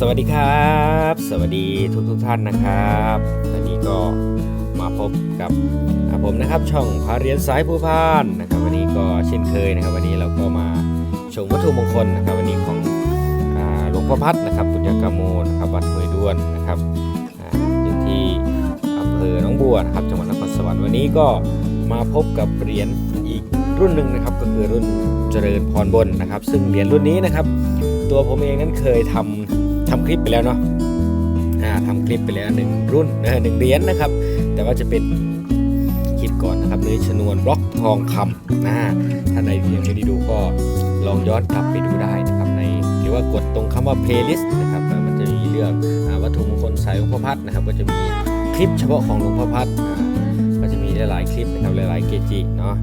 สวัสดีครับ สวัสดีทุกทุกท่านนะครับวันนี้ก็มาพบกับผมนะครับช่องพาเรียนสายผู้พานนะครับวันนี้ก็เช่นเคยนะครับ วันนี้เราก็มาชมวัตถุมงคลนะครับ วันนี้ของหลวงพ่อพัดนะครับปุญญกามโมนะครับวัดห้วยด้วนนะครับอยู่ที่อำเภอหนองบัวนะครับจังหวัดนครสวรรค์วันนี้ก็มาพบกับเหรียญอีกรุ่นหนึ่งนะครับ ก็คือรุ่นเจริญพรบนนะครับ ซึ่งเหรียญรุ่นนี้นะครับ ตัวผมเองนั้นเคยทำ ทำคลิปไปแล้วเนาะอ่าทำคลิปไปแล้วหนึ่งรุ่นนะหนึ่งเหรียญนะครับ แต่ว่าจะเป็นคลิปก่อนนะครับเนื้อชนวนบล็อกทองคำนะถ้าใดที่ยังไม่ได้ดูก็ลองย้อนกลับไปดูได้นะครับในหรือว่ากดตรงคำว่า playlist นะครับมันจะมีเรื่องอวัตถุมงคลสายหลวงพ่อพัดนะครับ ก็จะมีคลิปเฉพาะของหลวงพ่อพัดก็จะมีหลายๆคลิปนะครับหลายๆเกจิเนาะ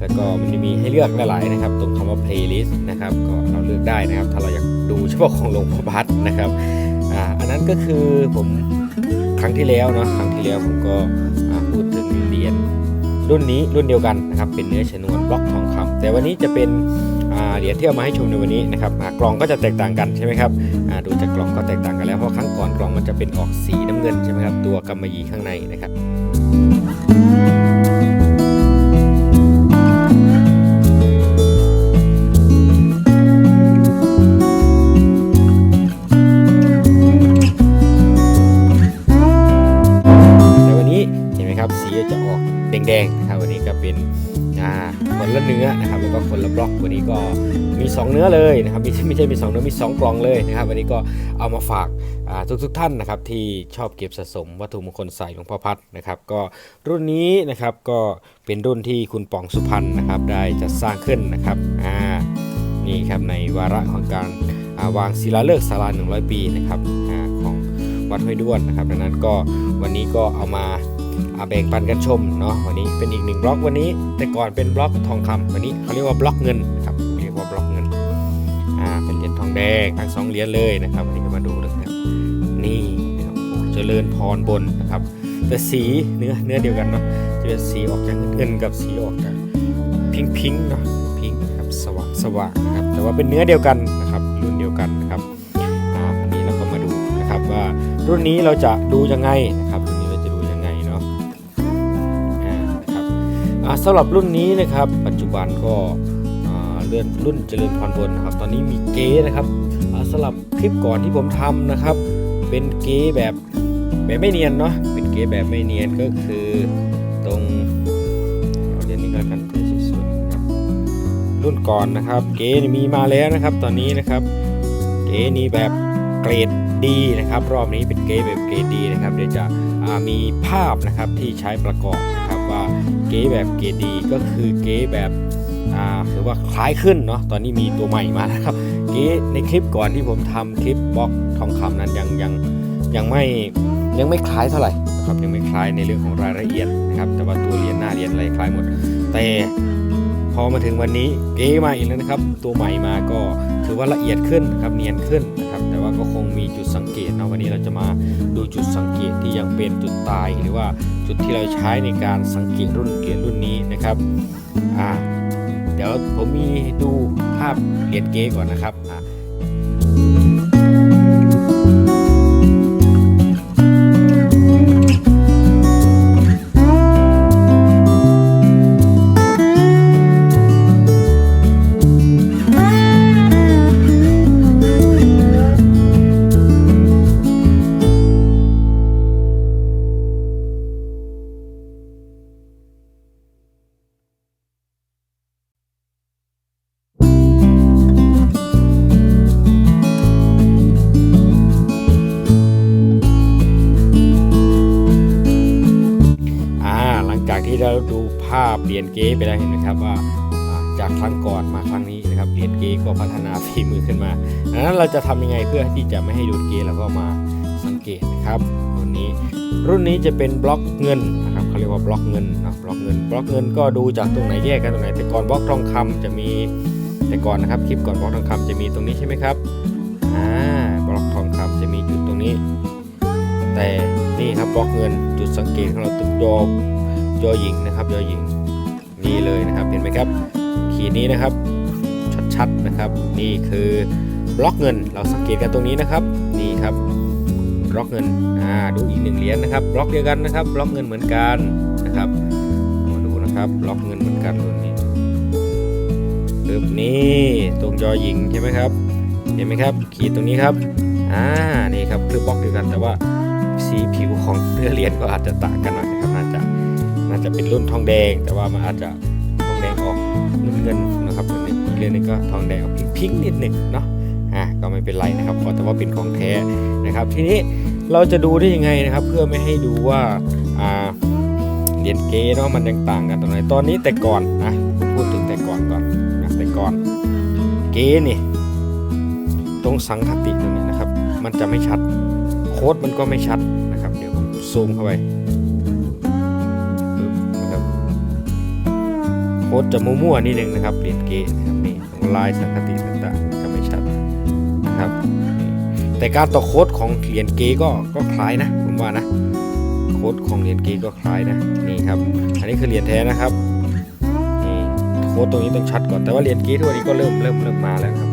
แล้วก็มันมีให้เลือกหลายๆนะครับ ตรงคำว่า playlist นะครับ ก็เราเลือกได้นะครับ ถ้าเราอยากดูเฉพาะของหลวงพ่อพัดนะครับอ่าอันนั้นก็คือผมครั้งที่แล้วเนาะครั้งที่แล้วผมก็อ่าพูดถึงเหรียญรุ่นนี้รุ่นเดียวกันนะครับ เป็นเนื้อชนวนบล็อกทองคำแต่วันนี้จะเป็นอ่าเหรียญที่เอามาให้ชมในวันนี้นะครับกล่องก็จะแตกต่างกันใช่ไหมครับอ่าดูจากกล่องก็แตกต่างกันแล้วเพราะครั้งก่อนกล่องมันจะเป็นออกสีน้ำเงินใช่ไหมครับตัวกำมะหยี่ข้างในนะครับ แดงๆนะครับวันนี้ก็เป็นคนละเนื้อนะครับแล้วก็คนละบล็อกวันนี้ก็มี 2 เนื้อเลยนะครับไม่ใช่ไม่ใช่มี2เนื้อมี 2 กล่องเลยนะครับวันนี้ก็เอามาฝากทุกทุกๆท่านนะครับที่ชอบเก็บสะสมวัตถุมงคลใส่หลวงพ่อพัดนะครับก็รุ่นนี้นะครับก็เป็นรุ่นที่คุณป๋องสุพรรณนะครับได้จัดสร้างขึ้นนะครับนี่ครับในวาระของการาวางศิลาฤกษ์ศาลา100 ปีนะครับอของวัดห้วยด้วนนะครับดังนั้นก็วันนี้ก็เอามา แบ่งปันกันชมเนาะวันนี้เป็นอีกหนึ่งบล็อกวันนี้ แต่ก่อนเป็นบล็อกทองคำวันนี้เขาเรียกว่าบล็อกเงินนะครับเรียกว่าบล็อกเงินอ่าเป็นเหรียญทองแดงทั้งสองเหรียญเลยนะครับวันนี้ก็มาดูนะครับนี่นะครับเจริญพรบนนะครับแต่สีเนื้อเนื้อเดียวกันเนาะจะเป็นสีออกจากเงินกับสีออกจากพิงพิงเนาะพิงค์ครับสว่างสว่างนะครับแต่ว่าเป็นเนื้อเดียวกันนะครับรุ่นเดียวกันนะครับอ่าอันนี้เราก็มาดูนะครับว่ารุ่นนี้เราจะดูยังไง สำหรับรุ่นนี้นะครับปัจจุบันก็เลื่อนรุ่นเจริญพรบนนะครับ ตอนนี้มีเก๊นะครับอ่าสำหรับคลิปก่อนที่ผมทำนะครับ เป็นเก๊แบบแบบไม่เนียนเนาะเป็นเก๊แบบไม่เนียนก็คือตรงเอาเรียนนี้ก็กันเพื่อสวยๆนะครับรุ่นก่อนนะครับ เก๊นี่มีมาแล้วนะครับ ตอนนี้นะครับ เก๊นี้แบบเกรดดีนะครับ รอบนี้เป็นเก๊แบบเกรดดีนะครับ เดี๋ยวจะมีภาพนะครับที่ใช้ประกอบนะครับ ว่าเก๋แบบเก๋ดีก็คือเก๋แบบอ่าถือว่าคล้ายขึ้นเนาะตอนนี้มีตัวใหม่มานะครับเก๋ในคลิปก่อนที่ผมทำคลิปบล็อกทองคำนั้นยังยังยังไม่ยังไม่คล้ายเท่าไหร่นะครับยังไม่คล้ายในเรื่องของรายละเอียดนะครับแต่ว่าตัวเหรียญหน้าเหรียญอะไรคล้ายหมด แต่ พอมาถึงวันนี้เก๊มาอีกแล้วนะครับ ตัวใหม่มาก็ถือว่าละเอียดขึ้นนะครับเนียนขึ้นนะครับ แต่ว่าก็คงมีจุดสังเกตนะวันนี้เราจะมาดูจุดสังเกตที่ยังเป็นจุดตาย หรือว่าจุดที่เราใช้ในการสังเกตรุ่นเกียญรุ่นนี้นะครับอ่าเดี๋ยวผมมีดูภาพเหรียญเก๋ก่อนนะครับอ่า ที่เราดูภาพเหรียญเก๊ไปแล้วเห็นไหมครับว่าจากครั้งก่อนมาครั้งนี้นะครับเหรียญเก๊ก็พัฒนาฝีมือขึ้นมาดังนั้นเราจะทำยังไงเพื่อที่จะไม่ให้ดูดเก๊แล้วก็มาสังเกตนะครับรุ่นนี้ รุ่นนี้จะเป็นบล็อกเงินนะครับเขาเรียกว่าบล็อกเงินนะบล็อกเงิน บล็อกเงินก็ดูจากตรงไหนแยกกันตรงไหน แต่ก่อนบล็อกทองคำจะมีแต่ก่อนนะครับคลิปก่อนบล็อกทองคำจะมีตรงนี้ใช่ไหมครับอ่าบล็อกทองคำจะมีจุดตรงนี้ แต่นี่ครับบล็อกเงินจุดสังเกตของเราตึกยอ ยอหญิงนะครับยอหญิงนี่เลยนะครับเห็นไหมครับ ขีดนี้นะครับชัดๆนะครับ นี่คือบล็อกเงินเราสังเกตกันตรงนี้นะครับ นี่ครับบล็อกเงินอ่าดูอีกหนึ่งเหรียญนะครับบล็อกเดียวกันนะครับบล็อกเงินเหมือนกันนะครับมาดูนะครับบล็อกเงินเหมือนกันรุ่นนี้ปึ๊บนี่ตรงยอหญิงใช่ไหมครับ เห็นไหมครับ ขีดตรงนี้ครับอ่านี่ครับคือบล็อกเดียวกันแต่ว่าสีผิวของเนื้อเหรียญก็อาจจะต่างกันหน่อยนะครับน่าจะ น่าจะเป็นรุ่นทองแดง แต่ว่ามันอาจจะทองแดงออกเงินเงินๆนะครับตัวนี้อีกเรื่องนึงก็ทองแดงออกพิงค์ๆนิดหนึ่งเนาะอ่าก็ไม่เป็นไรนะครับขอแต่ว่าเป็นของแท้นะครับ ทีนี้เราจะดูได้ยังไงนะครับ เพื่อไม่ให้ดูว่าอ่าเหรียญเกเนาะมันยังต่างกันตรงไหนตอนนี้แต่ก่อนนะพูดถึงแต่ก่อนก่อนนะแต่ก่อนเกนี่ตรงสังคติตรงนี้นะครับ มันจะไม่ชัดโค้ดมันก็ไม่ชัดนะครับ เดี๋ยวผมซูมเข้าไป ดจะมั่วๆนิดนึงนะครับเปลี่ยนเกตนะครับนี่ตรงลายสังคติต่างๆจะไม่ชัดนะครับนี่แต่การต่อโค้ดของเหรียญเกก็ก็คล้ายนะผมว่านะโค้ดของเหรียญเกก็คล้ายนะนี่ครับอันนี้คือเหรียญแท้นะครับนี่โค้ดตรงนี้ต้องชัดก่อนแต่ว่าเหรียญเกทุกวันนี้ก็เริ่มเริ่มเริ่มมาแล้วครับ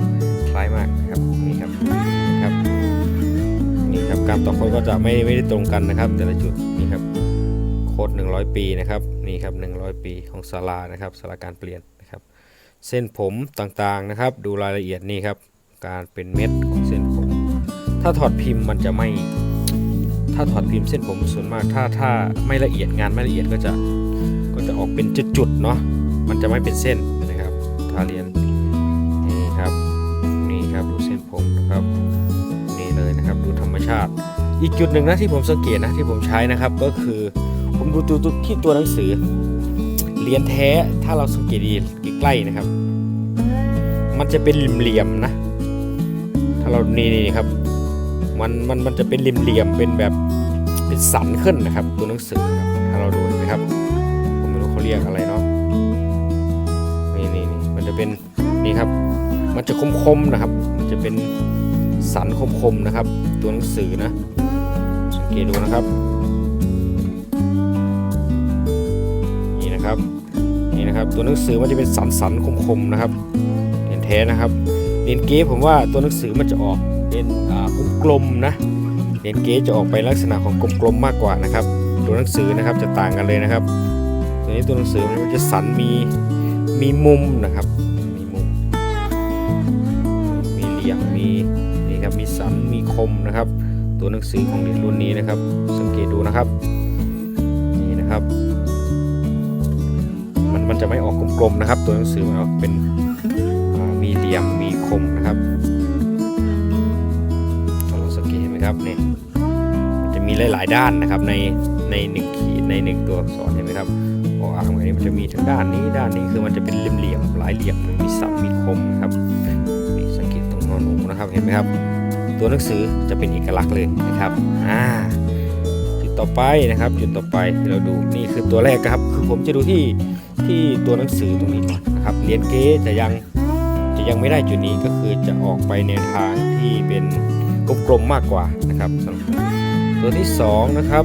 คล้ายมากนะครับนี่ครับครับนี่ครับการต่อโค้ดก็จะไม่ไม่ได้ตรงกันนะครับ แต่ละจุด ครับโค้ด100 ปีนะครับนี่ครับ 100 ปีของศาลานะครับศาลาการเปลี่ยนนะครับ เส้นผมต่างๆนะครับ ดูรายละเอียดนี่ครับ การเป็นเม็ดของเส้นผม ถ้าถอดพิมพ์มันจะไม่ ถ้าถอดพิมพ์เส้นผมส่วนมาก ถ้าถ้าไม่ละเอียดงานไม่ละเอียดก็จะก็จะออกเป็นจุดๆเนาะมันจะไม่เป็นเส้นนะครับถ้าเรียนนี่ครับนี่ครับดูเส้นผมนะครับนี่เลยนะครับดูธรรมชาติ อีกจุดหนึ่งนะที่ผมสังเกตนะที่ผมใช้นะครับก็คือ ผมดูตัวที่ตัวหนังสือเหรียญแท้ถ้าเราสังเกตดีใกล้ๆนะครับ มันจะเป็นเหลี่ยมๆนะ ถ้าเรานี่นี่ครับ มันมันมันจะเป็นเหลี่ยมๆเป็นแบบเป็นสันขึ้นนะครับ ตัวหนังสือครับถ้าเราดูนไหมครับ ผมไม่รู้เขาเรียกอะไรเนาะนี่นี่นี่มันจะเป็นนี่ครับ มันจะคมๆนะครับ มันจะเป็นสันคมๆนะครับ ตัวหนังสือนะสังเกตดูนะครับ นี่นะครับนี่นะครับตัวหนังสือมันจะเป็นสันสันๆคมๆนะครับเห็นแท้นะครับเรียนเก๊ผมว่าตัวหนังสือมันจะออกเป็นอ่ากลมๆนะเรียนเก๊จะออกไปลักษณะของกลมๆมากกว่านะครับ ตัวหนังสือนะครับจะต่างกันเลยนะครับ ตัวนี้ตัวหนังสือมันจะสันมีมีมุมนะครับมีมุม มีเหลี่ยมมีนี่ครับมีสันมีคมนะครับ ตัวหนังสือของเหรียญรุ่นนี้นะครับ สังเกตดูนะครับนี่นะครับ มันจะไม่ออกกลมๆนะครับ ตัวหนังสือมันออกเป็นมีเหลี่ยมมีคมนะครับลองสังเกตไหมครับเนี่ยมันจะมีหลาย ๆ ด้านนะครับในในหนึ่งขีดในหนึ่งตัวอักษรเห็นไหมครับออ่านมานี้มันจะมีทั้งด้านนี้ด้านนี้คือมันจะเป็นเหลี่ยมๆหลายเหลี่ยมมีสันมีคมนะครับนี่สังเกตตรงนอนหนูนะครับเห็นไหมครับ ตัวหนังสือจะเป็นเอกลักษณ์เลยนะครับอ่าจุดต่อไปนะครับ จุดต่อไปเราดูนี่คือตัวแรกครับ คือผมจะดูที่ ที่ตัวหนังสือตรงนี้ก่อนนะครับเหรียญเก๊จะยังจะยังไม่ได้จุดนี้ก็คือจะออกไปในทางที่เป็นกลมๆมากกว่านะครับสำหรับตัวที่สองนะครับ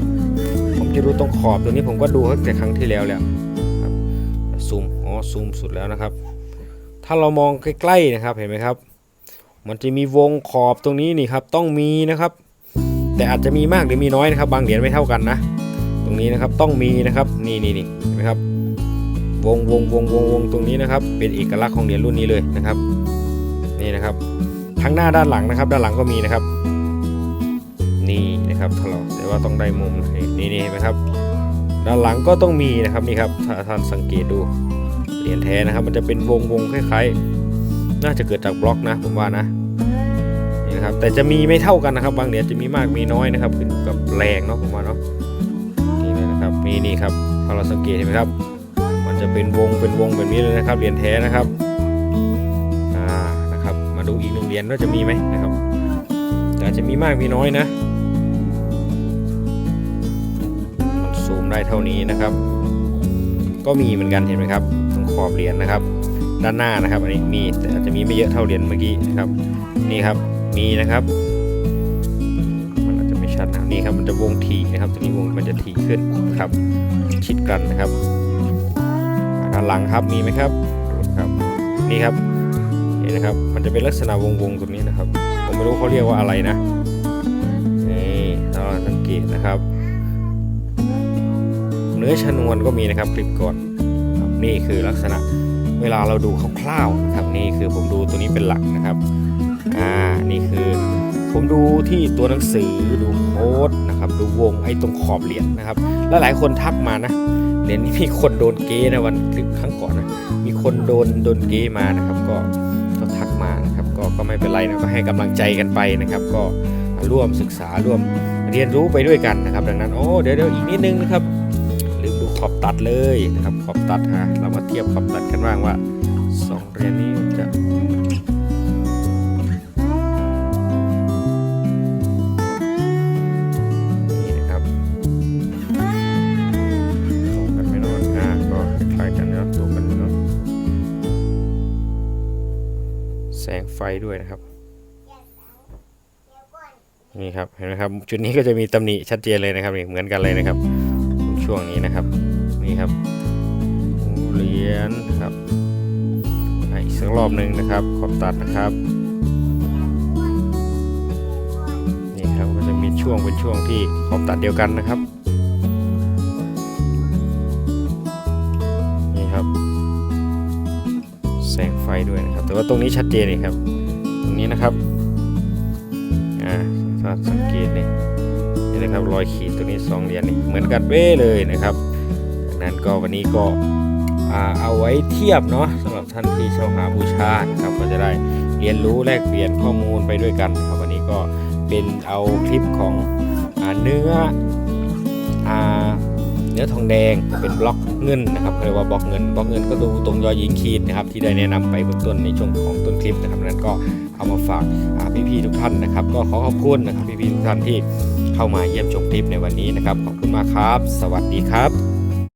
ผมจะดูตรงขอบตัวนี้ผมก็ดูตั้งแต่ครั้งที่แล้วแล้วครับซูมอ๋อซูมสุดแล้วนะครับ ถ้าเรามองใกล้ๆนะครับเห็นไหมครับ มันจะมีวงขอบตรงนี้นี่ครับต้องมีนะครับ แต่อาจจะมีมากหรือมีน้อยนะครับ บางเหรียญไม่เท่ากันนะ ตรงนี้นะครับต้องมีนะครับนี่นี่นี่เห็นไหมครับ วงวงวงวงวงตรงนี้นะครับ เป็นเอกลักษณ์ของเหรียญรุ่นนี้เลยนะครับ นี่นะครับ ทั้งหน้าด้านหลังนะครับ ด้านหลังก็มีนะครับ นี่นะครับถ้าเราแต่ว่าต้องได้มุมนี่นี่เห็นไหมครับ ด้านหลังก็ต้องมีนะครับนี่ครับถ้าท่านสังเกตดูเหรียญแท้นะครับ มันจะเป็นวงวงคล้ายๆ น่าจะเกิดจากบล็อกนะผมว่านะนี่นะครับแต่จะมีไม่เท่ากันนะครับ บางเหรียญจะมีมากมีน้อยนะครับขึ้นกับแรงเนาะผมว่าเนาะนี่เลยนะครับนี่นี่ครับถ้าเราสังเกตเห็นไหมครับ จะเป็นวงเป็นวงแบบนี้เลยนะครับเหรียญแท้นะครับอ่านะครับ มาดูอีกหนึ่งเหรียญว่าจะมีไหมนะครับแต่อาจจะมีมากมีน้อยนะมันซูมได้เท่านี้นะครับ ก็มีเหมือนกันเห็นไหมครับตรงขอบเหรียญนะครับ ด้านหน้านะครับ อันนี้มีแต่อาจจะมีไม่เยอะเท่าเหรียญเมื่อกี้นะครับ นี่ครับมีนะครับมันอาจจะไม่ชัดนะนี่ครับมันจะวงทีนะครับตัวนี้วงมันจะทีขึ้นนะครับชิดกันนะครับ ด้านหลังครับมีไหมครับครับนี่ครับเห็นนี่นะครับมันจะเป็นลักษณะวงๆตรงนี้นะครับ ผมไม่รู้เขาเรียกว่าอะไรนะนี่เราสังเกตนะครับ เนื้อชนวนก็มีนะครับคลิปก่อนนี่คือลักษณะเวลาเราดูคร่าวๆนะครับนี่คือผมดูตัวนี้เป็นหลักนะครับอ่านี่คือ ผมดูที่ตัวหนังสือดูโค้ดนะครับดูวงไอ้ตรงขอบเหรียญนะครับ แล้วหลายคนทักมานะเหรียญนี้มีคนโดนเก้นะวันครั้งก่อนนะมีคนโดนโดนเก้มานะครับ ก็ก็ทักมานะครับ ก็ก็ไม่เป็นไรนะก็ให้กำลังใจกันไปนะครับ ก็ร่วมศึกษาร่วมเรียนรู้ไปด้วยกันนะครับ ดังนั้นโอ้เดี๋ยวเดี๋ยวอีกนิดนึงนะครับลืมดูขอบตัดเลยนะครับขอบตัดฮะเรามาเทียบขอบตัดกันบ้างว่าสองเหรียญนี้มันจะ แสงไฟด้วยนะครับ นี่ครับเห็นไหมครับจุดนี้ก็จะมีตำหนิชัดเจนเลยนะครับนี่เหมือนกันเลยนะครับ ช่วงนี้นะครับ นี่ครับเหรียญครับอีกสักรอบหนึ่งนะครับ ขอบตัดนะครับนี่ครับก็จะมีช่วงเป็นช่วงที่ขอบตัดเดียวกันนะครับ ฟด้วยนะครับ แต่ว่าตรงนี้ชัดเจนเลยครับ ตรงนี้นะครับ อ่าถ้าสังเกตนี่นี่นะครับรอยขีดตัวนี้สองเหรียญนี่เหมือนกันเป้เลยนะครับนั้นก็วันนี้ก็เอาไว้เทียบเนาะสำหรับท่านที่ช่าหาบูชาครับก็จะได้เรียนรู้แลกเปลี่ยนข้อมูลไปด้วยกันครับวันนี้ก็เป็นเอาคลิปของอเนื้ออา นื้อทองแดงเป็นบล็อกเงินนะครับเรียกว่าบล็อกเงินบล็อกเงินก็ดูตรงยอยิงขีดนะครับที่ได้แนะนำไปเบื้องต้นในช่วงของต้นคลิปนะครับนั้นก็เอามาฝากอ่พี่ๆทุกท่านนะครับ ก็ขอขอบคุณนะครับพี่ๆทุกท่านที่เข้ามาเยี่ยมชมคลิปในวันนี้นะครับ ขอบคุณมากครับ สวัสดีครับ